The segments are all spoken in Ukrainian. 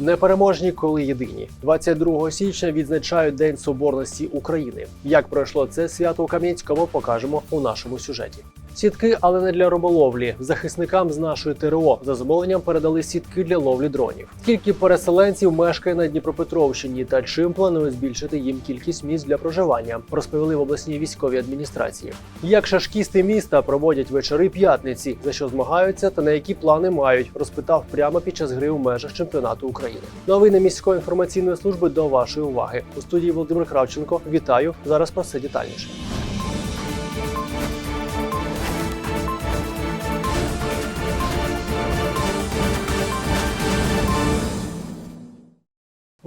Непереможні, коли єдині. 22 січня відзначають День Соборності України. Як пройшло це свято у Кам'янському, покажемо у нашому сюжеті. Сітки, але не для риболовлі. Захисникам з нашої ТРО за замовленням передали сітки для ловлі дронів. Скільки переселенців мешкає на Дніпропетровщині та чим планують збільшити їм кількість місць для проживання, розповіли в обласній військовій адміністрації. Як шашкісти міста проводять вечори п'ятниці, за що змагаються та на які плани мають, розпитав прямо під час гри у межах чемпіонату України. Новини міської інформаційної служби до вашої уваги. У студії Володимир Кравченко. Вітаю зараз про все детальніше.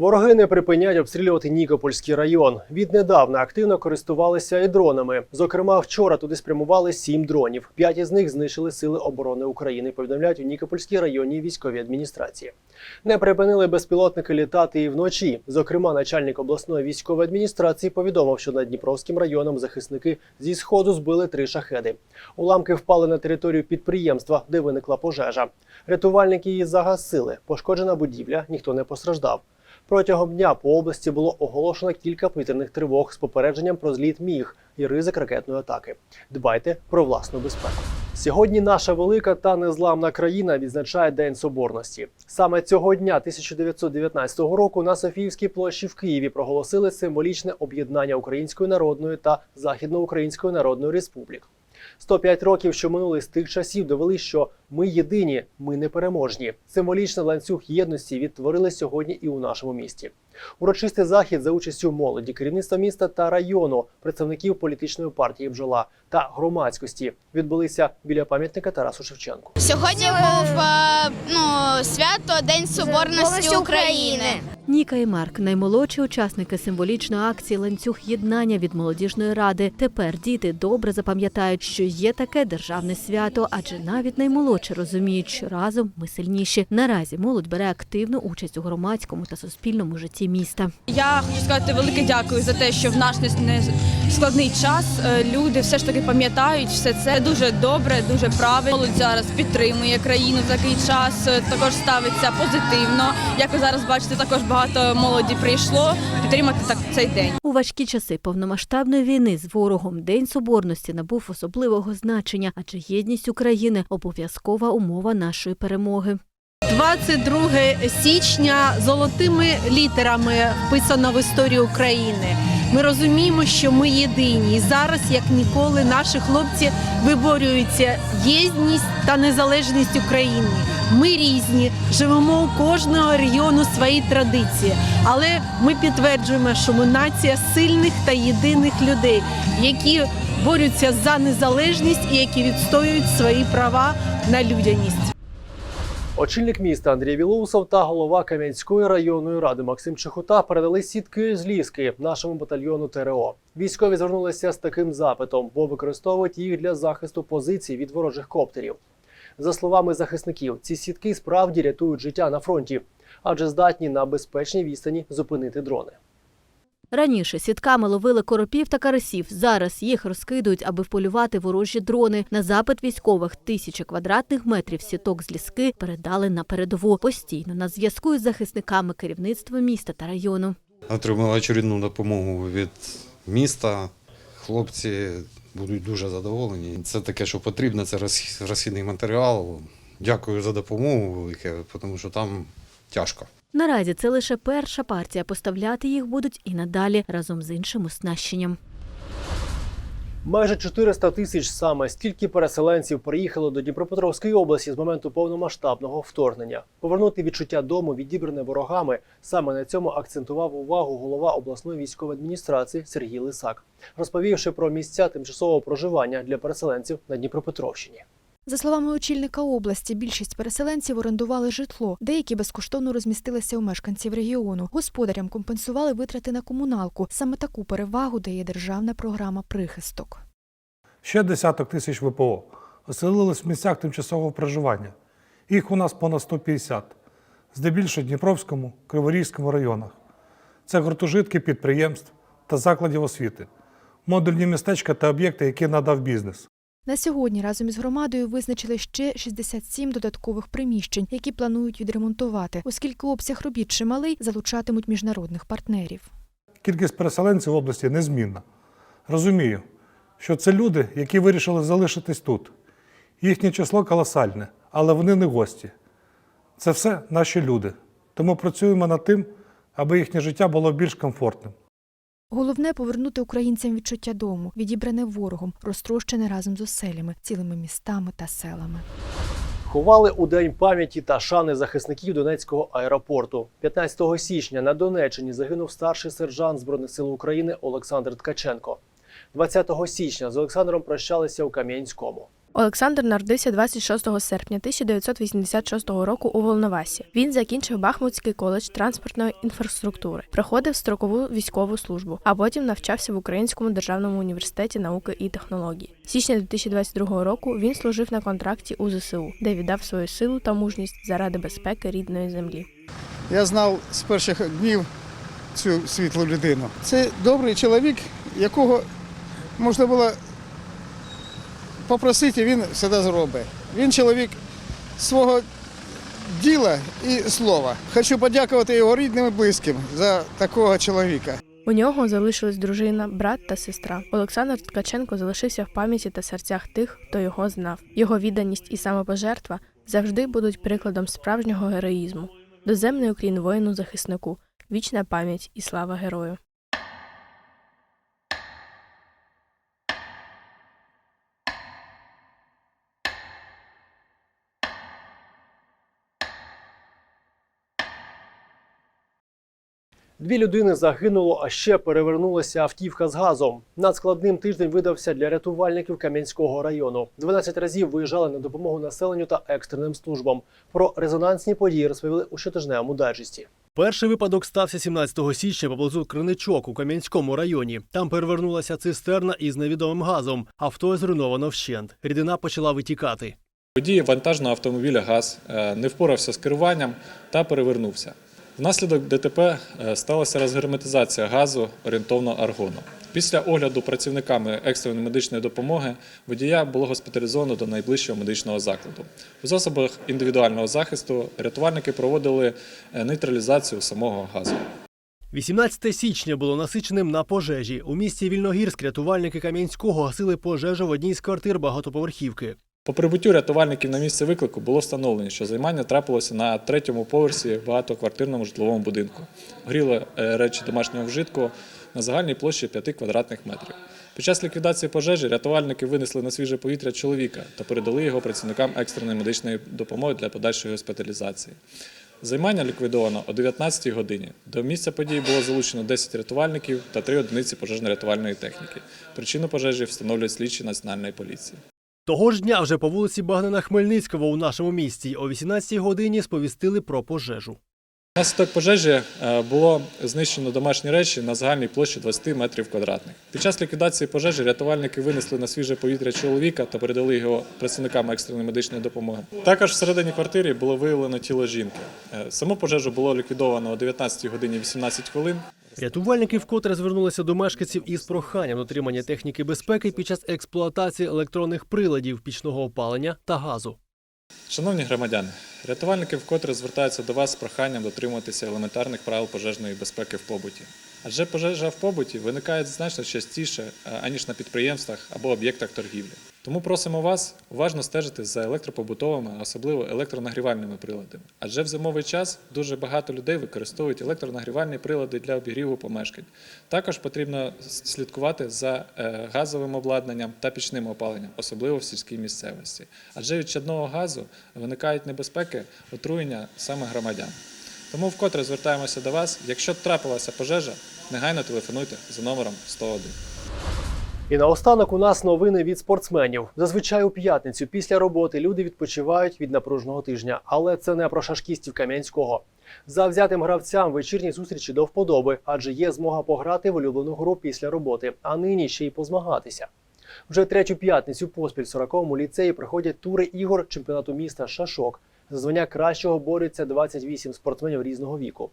Вороги не припиняють обстрілювати Нікопольський район. Віднедавна активно користувалися і дронами. Зокрема, вчора туди спрямували сім дронів. П'ять із них знищили сили оборони України. Повідомляють у Нікопольській районній військовій адміністрації. Не припинили безпілотники літати і вночі. Зокрема, начальник обласної військової адміністрації повідомив, що над Дніпровським районом захисники зі сходу збили три шахеди. Уламки впали на територію підприємства, де виникла пожежа. Рятувальники її загасили. Пошкоджена будівля, ніхто не постраждав. Протягом дня по області було оголошено кілька повітряних тривог з попередженням про зліт міг і ризик ракетної атаки. Дбайте про власну безпеку. Сьогодні наша велика та незламна країна відзначає День Соборності. Саме цього дня 1919 року на Софіївській площі в Києві проголосили символічне об'єднання Української Народної та Західноукраїнської Народної Республік. 105 років, що минули з тих часів, довели, що ми єдині, ми непереможні. Символічний ланцюг єдності відтворили сьогодні і у нашому місті. Урочистий захід за участю молоді, керівництва міста та району, представників політичної партії бджола та громадськості відбулися біля пам'ятника Тарасу Шевченку. Сьогодні був е, ну, свято День Соборності України. Ніка і Марк наймолодші учасники символічної акції ланцюг єднання від молодіжної ради. Тепер діти добре запам'ятають, що є таке державне свято, адже навіть наймолодші розуміють, що разом ми сильніші. Наразі молодь бере активну участь у громадському та суспільному житті міста. Я хочу сказати велике дякую за те, що в наш не складний час е, люди все ж таки пам'ятають все це дуже добре, дуже правильно. Молодь зараз підтримує країну в такий час. е, Також ставиться позитивно. Як ви зараз бачите, також багато молоді прийшло підтримати так цей день. У важкі часи повномасштабної війни з ворогом День Соборності набув особливого значення, адже єдність України обов'язкова умова нашої перемоги. 22 січня золотими літерами вписано в історію України. Ми розуміємо, що ми єдині, і зараз, як ніколи, наші хлопці виборюються єдність та незалежність України. Ми різні, живемо у кожного регіону свої традиції, але ми підтверджуємо, що ми нація сильних та єдиних людей, які борються за незалежність і які відстоюють свої права на людяність. Очільник міста Андрій Білоусов та голова Кам'янської районної ради Максим Чехота передали сітки з ліски нашому батальйону ТРО. Військові звернулися з таким запитом, бо використовують їх для захисту позицій від ворожих коптерів. За словами захисників, ці сітки справді рятують життя на фронті, адже здатні на безпечній відстані зупинити дрони. Раніше сітками ловили коропів та карасів. Зараз їх розкидують, аби вполювати ворожі дрони. На запит військових тисячі квадратних метрів сіток з ліски передали на передову. Постійно на зв'язку із захисниками керівництва міста та району. Отримали очередну допомогу від міста. Хлопці будуть дуже задоволені. Це таке, що потрібно, це роз- розхідний матеріал. Дякую за допомогу велике, тому що там тяжко. Наразі це лише перша партія. Поставляти їх будуть і надалі разом з іншим оснащенням. Майже 400 тисяч саме стільки переселенців приїхало до Дніпропетровської області з моменту повномасштабного вторгнення. Повернути відчуття дому, відібране ворогами. Саме на цьому акцентував увагу голова обласної військової адміністрації Сергій Лисак, розповівши про місця тимчасового проживання для переселенців на Дніпропетровщині. За словами очільника області, більшість переселенців орендували житло. Деякі безкоштовно розмістилися у мешканців регіону. Господарям компенсували витрати на комуналку. Саме таку перевагу дає державна програма прихисток. Ще десяток тисяч ВПО оселились в місцях тимчасового проживання. Їх у нас понад 150, здебільшого в Дніпровському, Криворізькому районах. Це гуртожитки підприємств та закладів освіти, модульні містечка та об'єкти, які надав бізнес. На сьогодні разом із громадою визначили ще 67 додаткових приміщень, які планують відремонтувати, оскільки обсяг робіт чималий, залучатимуть міжнародних партнерів. Кількість переселенців в області незмінна. Розумію, що це люди, які вирішили залишитись тут. Їхнє число колосальне, але вони не гості. Це все наші люди. Тому працюємо над тим, аби їхнє життя було більш комфортним. Головне повернути українцям відчуття дому, відібране ворогом, розтрощене разом з оселями, цілими містами та селами. Ховали у день пам'яті та шани захисників Донецького аеропорту. 15 січня на Донеччині загинув старший сержант збройних сил України Олександр Ткаченко. 20 січня з Олександром прощалися у Кам'янському. Олександр народився 26 серпня 1986 року у Волновасі. Він закінчив Бахмутський коледж транспортної інфраструктури, проходив строкову військову службу, а потім навчався в Українському державному університеті науки і технологій. З Січня 2022 року він служив на контракті у ЗСУ, де віддав свою силу та мужність заради безпеки рідної землі. Я знав з перших днів цю світлу людину. Це добрий чоловік, якого можна було попросити, він все зробить. Він чоловік свого діла і слова. Хочу подякувати його рідним і близьким за такого чоловіка. У нього залишились дружина, брат та сестра. Олександр Ткаченко залишився в пам'яті та серцях тих, хто його знав. Його відданість і самопожертва завжди будуть прикладом справжнього героїзму. Доземний уклін воїну захиснику, вічна пам'ять і слава герою. Дві людини загинуло, а ще перевернулася автівка з газом. Надскладним тиждень видався для рятувальників Кам'янського району. 12 разів виїжджали на допомогу населенню та екстреним службам. Про резонансні події розповіли у щотижневому дайджесті. Перший випадок стався 17 січня поблизу Криничок у Кам'янському районі. Там перевернулася цистерна із невідомим газом. Авто зруйновано вщент. Рідина почала витікати. Водій вантажного автомобіля ГАЗ е, не впорався з керуванням та перевернувся. Внаслідок ДТП е, сталася розгерметизація газу орієнтовно аргону. Після огляду працівниками екстреної медичної допомоги водія було госпіталізовано до найближчого медичного закладу. У засобах індивідуального захисту рятувальники проводили е, нейтралізацію самого газу. 18 січня було насиченим на пожежі. У місті Вільногірськ рятувальники Кам'янського гасили пожежу в одній з квартир багатоповерхівки. По прибуттю рятувальників на місце виклику було встановлено, що займання трапилося на третьому поверсі в багатоквартирному житловому будинку. Горіли е, речі домашнього вжитку на загальній площі 5 квадратних метрів. Під час ліквідації пожежі рятувальники винесли на свіже повітря чоловіка та передали його працівникам екстреної медичної допомоги для подальшої госпіталізації. Займання ліквідовано о 19-й годині. До місця події було залучено 10 рятувальників та 3 одиниці пожежно-рятувальної техніки. Причину пожежі встановлюють слідчі національної поліції. Того ж дня вже по вулиці Багнена Хмельницького у нашому місті о 18 годині сповістили про пожежу. Внаслідок пожежі е, було знищено домашні речі на загальній площі 20 метрів квадратних. Під час ліквідації пожежі рятувальники винесли на свіже повітря чоловіка та передали його працівникам екстреної медичної допомоги. Також всередині квартири було виявлено тіло жінки. Е, Саму пожежу було ліквідовано о 19 годині 18 хвилин. Рятувальники вкотре звернулися до мешканців із проханням дотримання техніки безпеки під час експлуатації електронних приладів пічного опалення та газу. Шановні громадяни, рятувальники вкотре звертаються до вас з проханням дотримуватися елементарних правил пожежної безпеки в побуті. Адже пожежа в побуті виникає значно частіше, е, аніж на підприємствах або об'єктах торгівлі. Тому просимо вас уважно стежити за електропобутовими, особливо електронагрівальними приладами. Адже в зимовий час дуже багато людей використовують електронагрівальні прилади для обігріву помешкань. Також потрібно слідкувати за е, газовим обладнанням та пічним опаленням, особливо в сільській місцевості. Адже від чадного газу виникають небезпеки отруєння саме громадян. Тому вкотре звертаємося до вас. Якщо трапилася пожежа, негайно телефонуйте за номером 101. І наостанок у нас новини від спортсменів. Зазвичай у п'ятницю після роботи люди відпочивають від напруженого тижня, але це не про шашкістів Кам'янського. Завзятим гравцям вечірні зустрічі до вподоби, адже є змога пограти в улюблену гру після роботи, а нині ще й позмагатися. Вже третю п'ятницю поспіль в 40-му ліцеї проходять тури ігор чемпіонату міста Шашок. За звання кращого борються 28 спортсменів різного віку.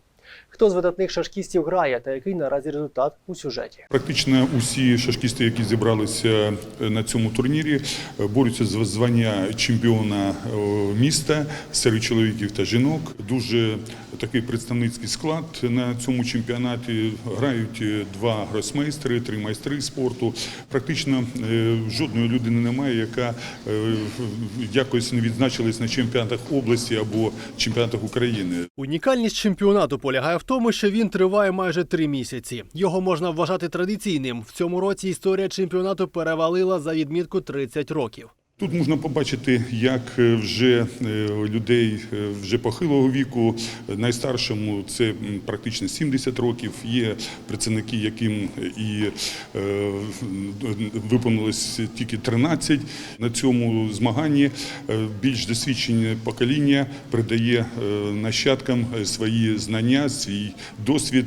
Хто з видатних шашкістів грає та який наразі результат у сюжеті? Практично усі шашкісти, які зібралися на цьому турнірі, борються за звання чемпіона е, міста серед чоловіків та жінок. Дуже такий представницький склад на цьому чемпіонаті. Грають е, два гросмейстери, три майстри спорту. Практично е, жодної людини немає, яка е, якось не відзначилась на чемпіонатах області або чемпіонатах України. Унікальність чемпіонату полягає в тому, що він триває майже три місяці. Його можна вважати традиційним. В цьому році історія чемпіонату перевалила за відмітку 30 років. Тут можна побачити, як е, вже е, людей е, вже похилого віку, найстаршому це практично 70 років. Є працівники, яким і виповнилось тільки 13. На цьому змаганні більш досвідчене покоління передає е, нащадкам свої знання, свій досвід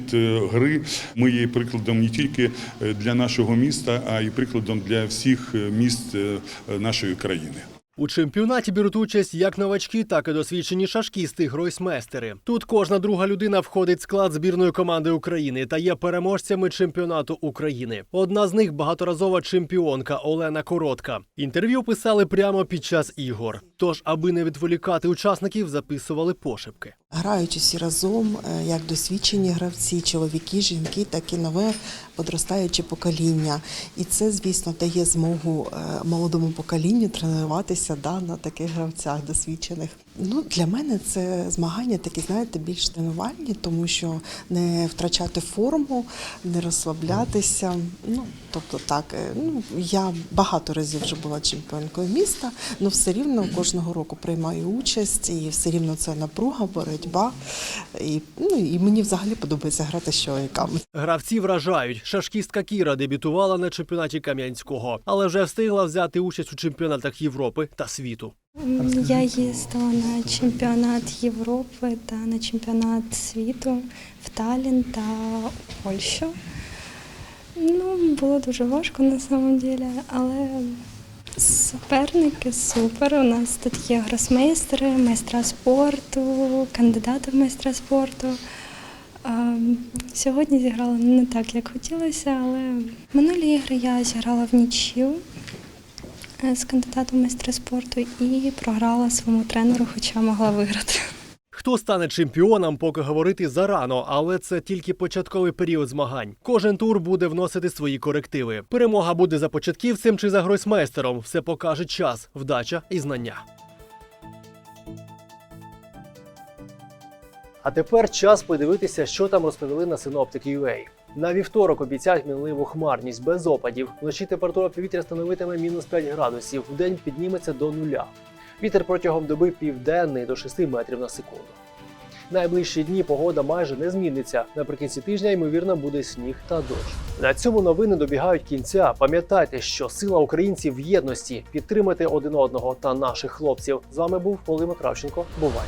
гри. Ми є прикладом не тільки для нашого міста, а й прикладом для всіх міст нашої країни. У чемпіонаті беруть участь як новачки, так і досвідчені шашкісти, гройсмейстери. Тут кожна друга людина входить в склад збірної команди України та є переможцями чемпіонату України. Одна з них багаторазова чемпіонка Олена Коротка. Інтерв'ю писали прямо під час ігор. Тож, аби не відволікати учасників, записували пошепки. граючись разом, е, як досвідчені гравці, чоловіки, жінки, так і нове подростаюче покоління. І це, звісно, дає змогу е, молодому поколінню тренуватися да, на таких гравцях досвідчених. Ну, для мене це змагання такі, знаєте, більш тренувальні, тому що не втрачати форму, не розслаблятися. Ну, тобто так, е, ну, я багато разів вже була чемпіонкою міста, але все рівно кожного року приймаю участь, і все рівно це напруга, боротьба. І, ну, і мені взагалі подобається грати з чоловіками. Гравці вражають. Шашкістка Кіра дебютувала на чемпіонаті Кам'янського, але вже встигла взяти участь у чемпіонатах Європи та світу. Я їздила на чемпіонат Європи та на чемпіонат світу в Таллін та Польщу. Ну, було дуже важко на самом деле, але суперники супер. У нас тут є гросмейстери, майстра спорту, кандидати в майстра спорту. Сьогодні зіграла не так, як хотілося, але минулі ігри я зіграла в нічю е, з кандидатом в майстри спорту і програла своєму тренеру, хоча могла виграти. Хто стане чемпіоном, поки говорити зарано, але це тільки початковий період змагань. Кожен тур буде вносити свої корективи. Перемога буде за початківцем чи за гройсмейстером. Все покаже час, вдача і знання. А тепер час подивитися, що там розповіли на Synoptic.ua. На вівторок обіцяють мінливу хмарність без опадів. Вночі температура повітря становитиме мінус 5 градусів, вдень підніметься до нуля. Вітер протягом доби південний до 6 метрів на секунду. Найближчі дні погода майже не зміниться. Наприкінці тижня, ймовірно, буде сніг та дощ. На цьому новини добігають кінця. Пам'ятайте, що сила українців в єдності підтримати один одного та наших хлопців. З вами був Володимир Кравченко. Бувай!